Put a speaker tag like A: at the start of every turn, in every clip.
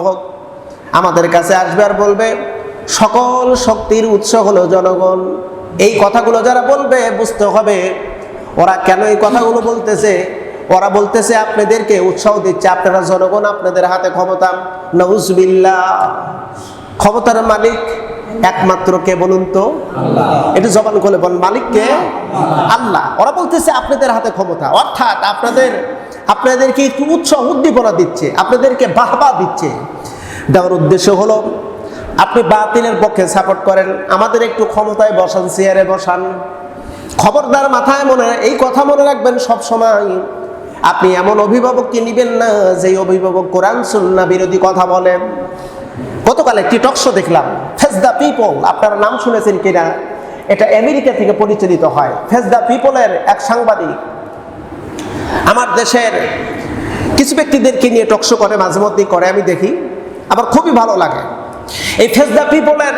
A: হোক আমাদের কাছে আসবে আর বলবে সকল শক্তির উৎস হলো জনগণ। এই কথাগুলো যারা বলবে বুঝতে হবে ওরা কেন এই কথাগুলো বলতেছে? ওরা বলতেছে আপনাদেরকে উৎসাহ দিচ্ছে আপনারা জনগণ আপনাদের হাতে ক্ষমতা। নউজবিল্লা ক্ষমতার মালিক একমাত্র কে বলুন তো? এটা জবান করে বল মালিককে আল্লাহ। ওরা বলতেছে আপনাদের হাতে ক্ষমতা। অর্থাৎ আপনাদের আপনাদেরকে একটু উৎসাহ উদ্দীপনা দিচ্ছে, আপনাদেরকে বাহবা দিচ্ছে। দেওয়ার উদ্দেশ্য হলো, আপনি বাতিলের পক্ষে সাপোর্ট করেন, আমাদের একটু ক্ষমতায় বসান চেয়ারে বসান। খবরদার মাথায় মনে, এই কথা মনে রাখবেন সব সময় আপনি এমন অভিভাবককে নিবেন না যে অভিভাবক কোরআন, সুন্না বিরোধী কথা বলেন গতকাল একটি টকশো দেখলাম ফেস দ্য পিপল আপনারা নাম শুনেছেন কিনা? এটা আমেরিকা থেকে পরিচালিত হয়। ফেস দ্য পিপলের এক সাংবাদিক আমার দেশের কিছু ব্যক্তিদেরকে নিয়ে টকশো করে, মাঝে মধ্যেই করে, আমি দেখি। আবার খুবই ভালো লাগে। এই ফেস দ্য পিপলের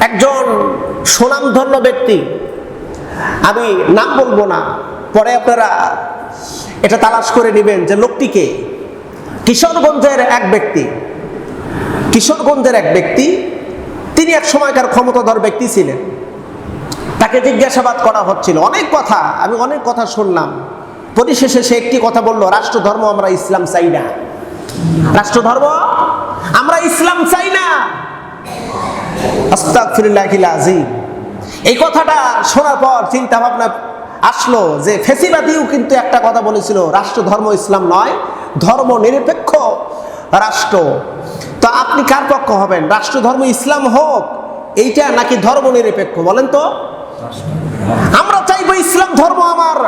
A: একজন সুনামধন্য ব্যক্তি, আমি নাম বলব না, পরে আপনারা এটা তালাশ করে নেবেন যে লোকটিকে কিশোরগঞ্জের এক ব্যক্তি। কিশোরগঞ্জের এক ব্যক্তি, তিনি এক সময়কার ক্ষমতাধর ব্যক্তি ছিলেন। তাকে জিজ্ঞাসাবাদ করা হচ্ছিল। অনেক কথা, আমি অনেক কথা শুনলাম। পরিশেষে সে একটি কথা বলল, রাষ্ট্রধর্ম আমরা ইসলাম চাই না। রাষ্ট্রধর্ম আমরা ইসলাম চাই না। এই কথাটা শোনার পর চিন্তা ভাবনা আসলো যে ফেসিবাদীও কিন্তু একটা কথা বলেছিল রাষ্ট্র ধর্ম ইসলাম নয়, ধর্ম নিরপেক্ষ রাষ্ট্র। তো আপনি কার পক্ষ হবেন রাষ্ট্র ধর্ম ইসলাম হোক, এইটা নাকি ধর্ম নিরপেক্ষ? বলেন তো। আমরা চাইব ইসলাম ধর্ম আমার।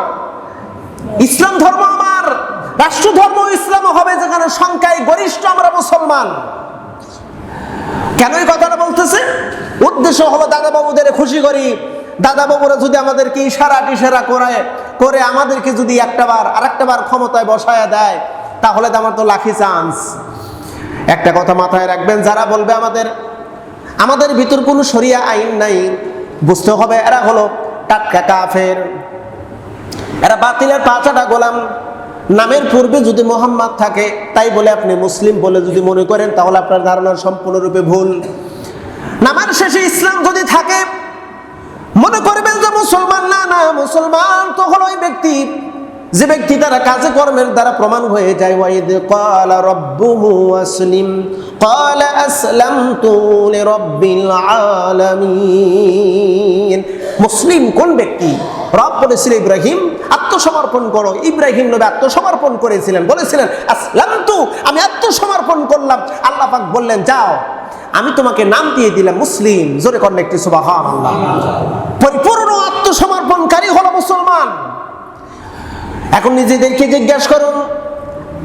A: ইসলাম ধর্ম আমার রাষ্ট্র ধর্ম ইসলাম হবে যেখানে সংখ্যায় গরিষ্ঠ আমরা মুসলমান। কেন এই কথাটা বলতেছে? উদ্দেশ্য হলো দাদা বাবুদের খুশি করি। দাদা বাবুরা যদি আমাদেরকে ইশারা টিশারা করে করে আমাদেরকে যদি একটা বার আর একটা বার ক্ষমতায় বসায়া দেয়, তাহলে তো আমার তো লাখি চান্স। একটা কথা মাথায় রাখবেন, যারা বলবে আমাদের আমাদের ভিতর কোনো সরিয়া আইন নাই, বুঝতে হবে এরা হলো টাটকা কাফের। এরা বাতিলের পাঁচাটা গোলাম। নামের পূর্বে যদি মোহাম্মদ থাকে, তাই বলে আপনি মুসলিম বলে যদি মনে করেন, তাহলে আপনার ধারণা সম্পূর্ণরূপে ভুল। নামের শেষে ইসলাম যদি থাকে, মনে করবেন যে মুসলমান, না না, মুসলমান তো হলো ওই ব্যক্তি। যে ব্যক্তি তারা কাজে কর্মের দ্বারা প্রমাণ হয়ে যায় ওয়াইদ ক্বালা রাব্বুহু আসলিম ক্বালা আসলামতু লিরাব্বিল আলামিন। মুসলিম কোন ব্যক্তি? রব বলেছিল, ইব্রাহিম, আত্মসমর্পণ করো। ইব্রাহিম নবী আত্মসমর্পণ করেছিলেন, বলেছিলেন আসলাম তু আমি আত্মসমর্পণ করলাম। আল্লাহ পাক বললেন, যাও, আমি তোমাকে নাম দিয়ে দিলাম মুসলিম। জোরে করেন একটি আল্লাহ পরিপূর্ণ আত্মসমর্পণকারী হলো মুসলমান। এখন নিজেদেরকে জিজ্ঞাসা করুন,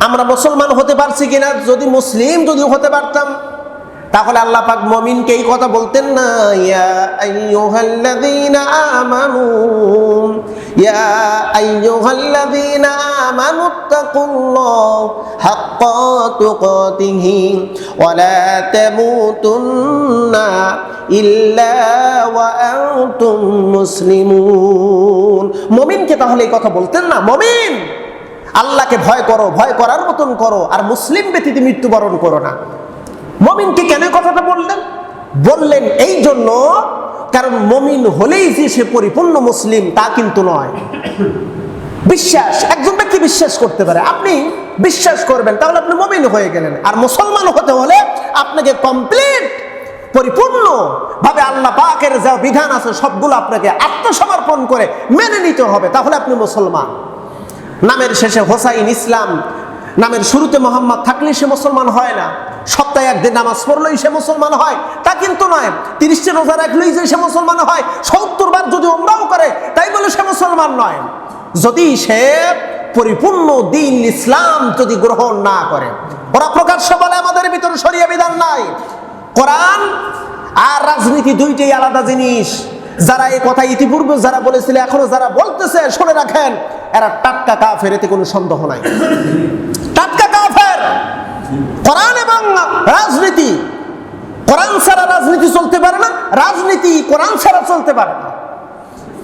A: আমরা মুসলমান হতে পারছি কিনা? যদি মুসলিম যদি হতে পারতাম তাহলে আল্লাহ পাক মমিনকে এই কথা বলতেন না, ইয়া আইয়ুহাল্লাযীনা আমানু, ইয়া আইয়ুহাল্লাযীনা আমানু তাকুল্লাহ হাক্কা তুকাতিহি ওয়া লা তামুতুন্না ইল্লা ওয়া আনতুম মুসলিমুন। মমিনকে তাহলে এই কথা বলতেন না, মমিন, আল্লাহকে ভয় করো, ভয় করার মতন করো, আর মুসলিম ব্যতীত মৃত্যুবরণ করো না। মমিনকে কেন কথাটা বললেন? বললেন এই জন্য, কারণ মমিন হলেই যে সে পরিপূর্ণ মুসলিম, তা কিন্তু নয়। বিশ্বাস, একজন ব্যক্তি বিশ্বাস করতে পারে। আপনি বিশ্বাস করবেন, তাহলে আপনি মমিন হয়ে গেলেন। আর মুসলমান হতে হলে আপনাকে কমপ্লিট পরিপূর্ণ ভাবে আল্লাহ পাকের যা বিধান আছে, সবগুলো আপনাকে আত্মসমর্পণ করে মেনে নিতে হবে। তাহলে আপনি মুসলমান। নামের শেষে হোসাইন ইসলাম নামের শুরুতে মোহাম্মদ থাকলে সে মুসলমান হয় না। সপ্তাহে একদিন নামাজ পড়লেই সে মুসলমান হয়। তা কিন্তু নয়। তিরিশটা রোজা রাখলেই যে সে মুসলমান হয়, সত্তর বার যদি ওমরাও করে, তাই বলে সে মুসলমান নয়। যদি সে পরিপূর্ণ দিন ইসলাম যদি গ্রহণ না করে ওরা প্রকাশ্য বলে আমাদের ভিতরে সরিয়ে বিধান নাই। কোরআন আর রাজনীতি দুইটাই আলাদা জিনিস। যারা এই কথা ইতিপূর্বে যারা বলেছিল, এখনও যারা বলতেছে, শুনে রাখেন, এরা টাটকা কাফের, এতে কোনো সন্দেহ নাই। টাটকা কাফের। কোরআন এবং রাজনীতি। কোরআন ছাড়া রাজনীতি চলতে পারে না, রাজনীতি কোরআন ছাড়া চলতে পারে না।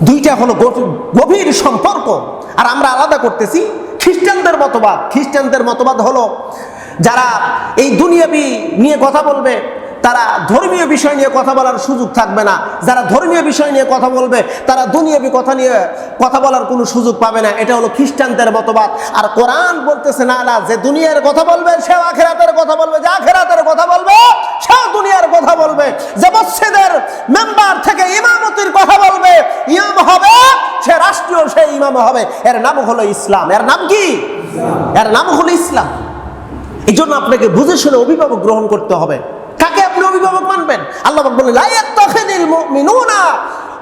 A: দুইটা হলো গভীর- সম্পর্ক। আর আমরা আলাদা করতেছি খ্রিস্টানদের মতবাদ। খ্রিস্টানদের মতবাদ হলো, যারা এই দুনিয়াবি নিয়ে কথা বলবে তারা ধর্মীয় বিষয় নিয়ে কথা বলার সুযোগ থাকবে না। যারা ধর্মীয় বিষয় নিয়ে কথা বলবে, তারা দুনিয়াবি কথা নিয়ে কথা বলার কোনো সুযোগ পাবে না। এটা হলো খ্রিস্টানদের মতবাদ। আর কোরআন বলতেছে, না না, যে দুনিয়ার কথা বলবে সে আখেরাতের কথা বলবে। যে আখেরাতের কথা বলবে সে দুনিয়ার কথা বলবে। যে মসজিদের মেম্বার থেকে ইমামতির কথা বলবে, ইমাম হবে, সে রাষ্ট্রীয় সে ইমাম হবে। এর নাম হলো ইসলাম। এর নাম কি? এর নাম হলো ইসলাম। এই জন্য আপনাকে বুঝে শুনে অভিভাবক গ্রহণ করতে হবে। অভিভাবক মানবেন। আল্লাহ পাক বলেন লা ইয়াত্তাখিদিল মুমিনুনা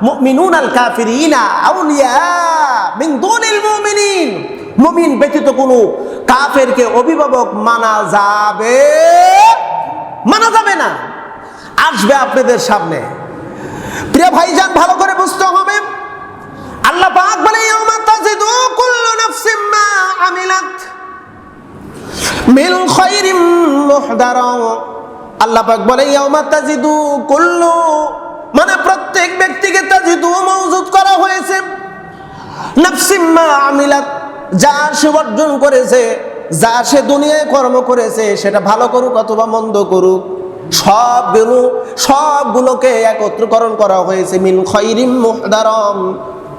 A: মুমিনুনাল কাফিরিনা আউলিয়া মিন দুনিল মুমিনিন। মুমিন ব্যতীত কোনো কাফেরকে অভিভাবক মানা যাবে মানা যাবে না। আসবে আপনাদের সামনে। প্রিয় ভাইজান, ভালো করে বুঝতে হবে, আল্লাহ পাক বলে ইয়াউমা তাজিদু কুল্লু নাফসিম মা আমিলাত মিন খাইরিম মুহদারা আল্লাহ পাক বলে, ইয়াউমা তাজিদু কুল্লু। মানে প্রত্যেক ব্যক্তিকে তাজিদু মওজুদ করা হয়েছে। নাফসিম মা আমিলাত, যা সে অর্জন করেছে, যা সে দুনিয়ায় কর্ম করেছে, সেটা ভালো করুক অথবা মন্দ করুক, সবগুলো, সবগুলোকে একত্রকরণ করা হয়েছে, মিন খৈরিম মুহদারম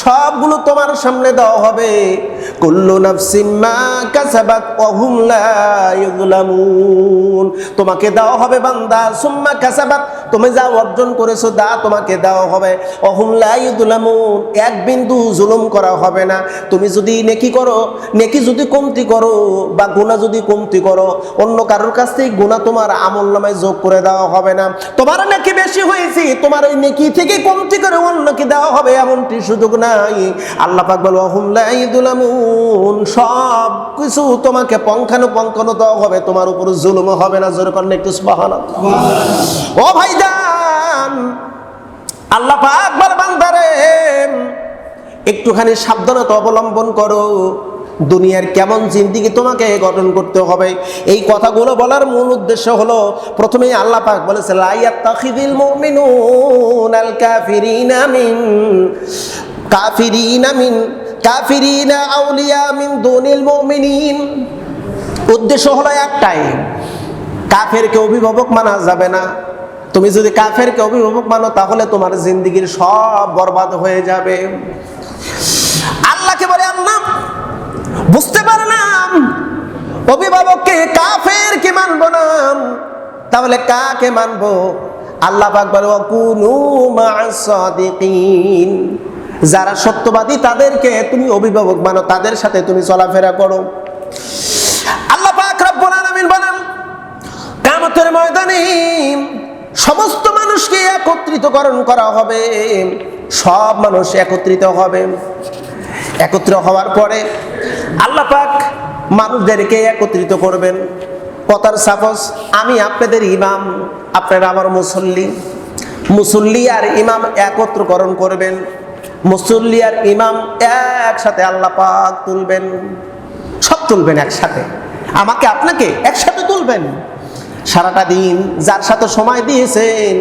A: সবগুলো তোমার সামনে দেওয়া হবে। কুল্লু নাফসিন মা কাসাবাত ওয়া হুম লা ইউযলামুন তোমাকে দেওয়া হবে বান্দা। সুম্মা কাসাবাত তুমি যা অর্জন করেছ দা তোমাকে দেওয়া হবে। ওয়া হুম লা ইউযলামুন এক বিন্দু জুলুম করা হবে না। তুমি যদি নেকি করো, নেকি যদি কমতি করো বা গুনাহ যদি কমতি করো, অন্য কারোর কাছ থেকে গুনাহ তোমার আমল নামায় যোগ করে দেওয়া হবে না। তোমার নাকি বেশি হয়েছে, তোমার ওই নেকি থেকে কমতি করে অন্যকে দেওয়া হবে এমনটি সুযোগ নাই। আল্লাহ পাক বলো হুম লা ইউযলামুন সব কিছু তোমাকে পঙ্খানো পঙ্খানো দেওয়া হবে, তোমার উপর জুলুম হবে না। জোরে করেন একটু ও ভাইজান আল্লাহ একটুখানি সাবধানতা অবলম্বন করো। দুনিয়ার কেমন জিন্দিগি তোমাকে গঠন করতে হবে। এই কথাগুলো বলার মূল উদ্দেশ্য হলো, প্রথমেই আল্লাহ পাক বলেছে লাইয়াত তাখিদিল মুমিনুন আল কাফিরিনা মিন কাফিরিনা মিন, কাফিরিনা আউলিয়া মিন দুনিল মুমিনিন। উদ্দেশ্য হলো একটাই, কাফেরকে অভিভাবক মানা যাবে না। তুমি যদি কাফেরকে অভিভাবক মানো, তাহলে তোমার জিন্দিগির সব বরবাদ হয়ে যাবে। আল্লাহকে বলে, আল্লাহ, বুঝতে পারলাম। অভিভাবককে কাফের কি মানবো না। তাহলে কাকে মানবো? আল্লাহ বলে কুনু যারা সত্যবাদী, তাদেরকে তুমি অভিভাবক মানো, তাদের সাথে তুমি চলাফেরা করো। আল্লাহ পাক রব্বুল আলামিন বলেন, কামতের ময়দানে সমস্ত মানুষকে একত্রিতকরণ করা হবে। সব মানুষ একত্রিত হবে। একত্র হওয়ার পরে আল্লাহ পাক মানুষদেরকে একত্রিত করবেন। কথার সাপোজ, আমি আপনাদের ইমাম, আপনারা আমার মুসল্লি। মুসল্লি আর ইমাম একত্রকরণ করবেন। মুসল্লি আর ইমাম একসাথে আল্লাহ পাক তুলবেন। সব তুলবেন একসাথে। আমাকে আপনাকে একসাথে তুলবেন। সারাটা দিন যার সাথে সময় দিয়েছেন,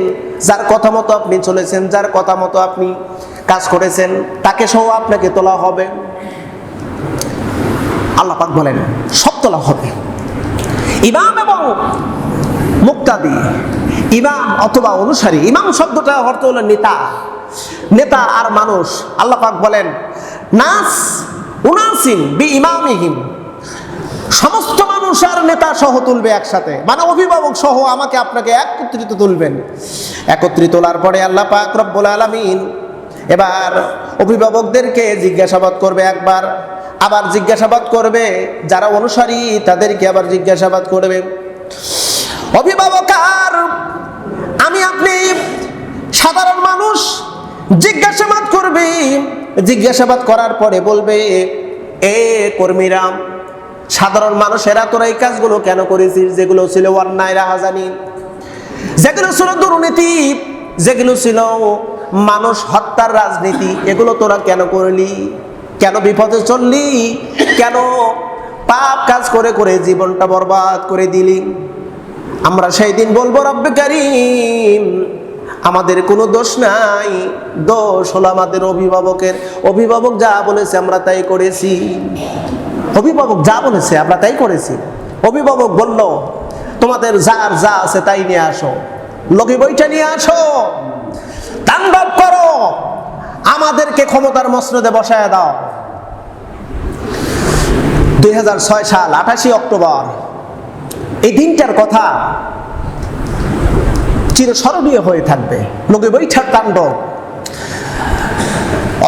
A: যার কথা মতো আপনি চলেছেন, যার কথা মতো আপনি কাজ করেছেন, তাকে সহ আপনাকে তোলা হবে। আল্লাহ পাক বলেন, সব তোলা হবে। ইমাম এবং মুক্তাদি, ইমাম অথবা অনুসারী, ইমাম শব্দটা অর্থ হলো নেতা। নেতা আর মানুষ। আল্লাহ পাক বলেন, নাস উনাসিন বি ইমামিহীন সমস্ত মানুষ আর নেতা সহ তুলবে একসাথে। মানে অভিভাবক সহ আমাকে আপনাকে একত্রিত তুলবেন। একত্রিত তোলার পরে আল্লাহ পাক রব্বুল আলামিন এবার অভিভাবকদেরকে জিজ্ঞাসাবাদ করবে একবার। আবার জিজ্ঞাসাবাদ করবে, যারা অনুসারী তাদেরকে আবার জিজ্ঞাসাবাদ করবে। অভিভাবক আর আমি আপনি সাধারণ মানুষ, জিজ্ঞাসাবাদ করবে। জিজ্ঞাসাবাদ করার পরে বলবে, এ কর্মীরা সাধারণ মানুষেরা তোরা এই কাজগুলো কেন করেছিস? যেগুলো ছিল অন্যায় রাহাজানি যেগুলো ছিল দুর্নীতি, যেগুলো ছিল মানুষ হত্যার রাজনীতি, এগুলো তোরা কেন করলি? কেন বিপদে চললি? কেন পাপ কাজ করে করে জীবনটা বরবাদ করে দিলি? আমরা সেই দিন বলব, রব্বে কারিম, আমাদের কোনো দোষ নাই। দোষ হলো আমাদের অভিভাবকের। অভিভাবক যা বলেছে আমরা তাই করেছি। অভিভাবক যা বলেছে, আমরা তাই করেছি। অভিভাবক বলল, তোমাদের যার যা আছে তাই নিয়ে আসো। লগি বইটা নিয়ে আসো। তাণ্ডব করো। আমাদেরকে ক্ষমতার মসনদে বসায় দাও। দুই হাজার ছয় সাল, আঠাশি অক্টোবর। এই দিনটার কথা চিরস্মরণীয় হয়ে থাকবে। লোকে বৈঠার তাণ্ডব।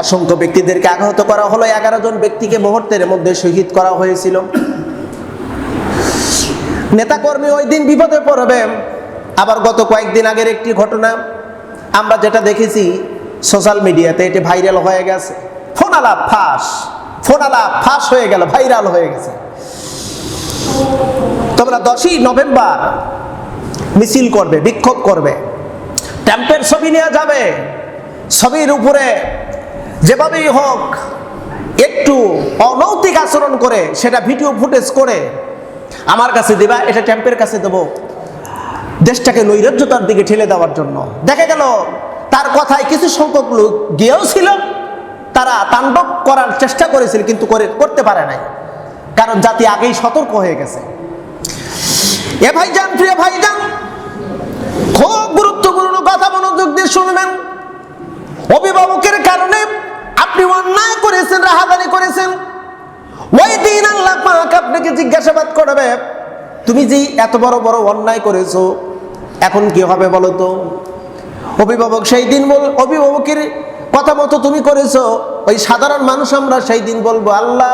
A: অসংখ্য ব্যক্তিদেরকে আঘাত করা হলো। এগারো জন ব্যক্তিকে মুহূর্তের মধ্যে শহীদ করা হয়েছিল। নেতাকর্মী ওই দিন বিপদে পড়বে। আবার গত কয়েকদিন আগের একটি ঘটনা, আমরা যেটা দেখেছি সোশ্যাল মিডিয়াতে, এটি ভাইরাল হয়ে গেছে। ফোনালাপ ফাঁস ফোনালাপ ফাঁস হয়ে গেল, ভাইরাল হয়ে গেছে। তোমরা দশই নভেম্বর মিছিল করবে, বিক্ষোভ করবে। ট্যাম্পের ছবি নেওয়া যাবে। ছবির উপরে যেভাবেই হোক, একটু অনৈতিক আচরণ করে সেটা ভিডিও ফুটেজ করে আমার কাছে দিবা, এটা ট্যাম্পের কাছে দেবো। দেশটাকে নৈরাজ্যতার দিকে ঠেলে দেওয়ার জন্য। দেখা গেল, তার কথায় কিছু সংখ্যক লোক গিয়েও ছিল, তারা তাণ্ডব করার চেষ্টা করেছিল, কিন্তু করে, করতে পারে নাই। কারণ জাতি আগেই সতর্ক হয়ে গেছে। এ ভাইজান, প্রিয় ভাইজান, খুব গুরুত্বপূর্ণ কথা মনোযোগ দিয়ে শুনবেন অভিভাবকের কারণে আপনি অন্যায় করেছেন, রাহাদানি করেছেন। ওই দিন আল্লাহ পাক আপনাকে জিজ্ঞাসাবাদ করবে, তুমি যে এত বড় বড় অন্যায় করেছ, এখন কি হবে বলো তো? অভিভাবক সেই দিন বল, অভিভাবকের কথা মতো তুমি করেছ, ওই সাধারণ মানুষ আমরা সেই দিন বলব, আল্লাহ,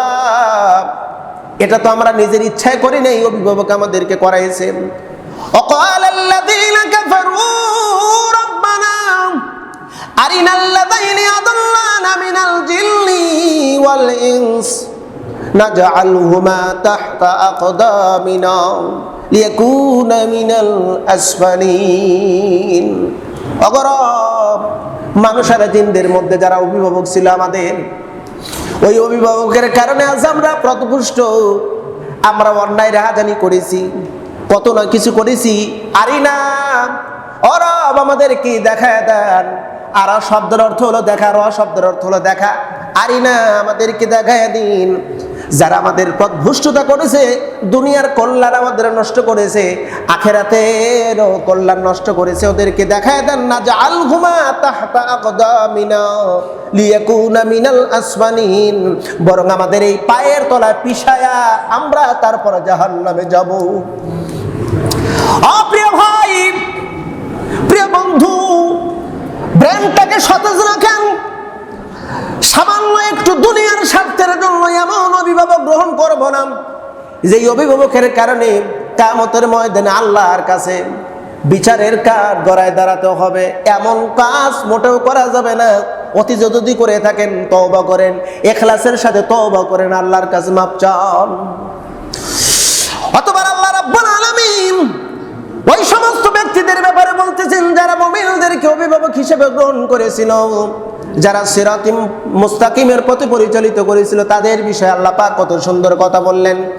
A: এটা তো আমরা নিজের ইচ্ছায় করি নাই, অভিভাবক আমাদেরকে করাইছেন। অকাল আল্লাহ অগরব মানুষের জিনদের মধ্যে যারা অভিভাবক ছিল আমাদের, ওই অভিভাবকের কারণে আজ আমরা প্রতপুষ্ট, আমরা অন্যায় রাহাজানি করেছি, কত না কিছু করেছি, আরিনা আমাদের আমাদেরকে দেখায় দেন। আর শব্দের অর্থ হলো দেখা, র শব্দের অর্থ হলো দেখা। আরি না, আমাদেরকে দেখায় দিন। যারা আমাদের পথভুষ্টতা করেছে, দুনিয়ার কল্যাণ আমাদের নষ্ট করেছে, আখেরাতের কল্যাণ নষ্ট করেছে, ওদেরকে দেখায় দেন না যে আল ঘুমা তাহতা আকদামিনা মিনাল আসমানিন বরং আমাদের এই পায়ের তলায় পিছায়া আমরা তারপর জাহান্নামে যাব। অপ্রিয় ভাই, প্রিয় বন্ধু ব্রেনটাকে সতেজ রাখেন। সামান্য একটু দুনিয়ার স্বার্থের জন্য এমন অভিভাবক গ্রহণ করব না যে অভিভাবকের কারণে কামতের ময়দানে আল্লাহর কাছে বিচারের কাঠ গড়ায় দাঁড়াতে হবে। এমন কাজ মোটেও করা যাবে না। অতি যদি করে থাকেন, তওবা করেন, এখলাসের সাথে তওবা করেন, আল্লাহর কাছে মাপ চান। অতবার আল্লাহ রাব্বুল আলামিন ওই সমস্ত ব্যক্তিদের বলতেছেন যারা মোমিনদেরকে অভিভাবক হিসেবে গ্রহণ করেছিল, যারা সিরাতিম মুস্তাকিমের পথে পরিচালিত করেছিল, তাদের বিষয়ে আল্লাহ পাক কত সুন্দর কথা বললেন।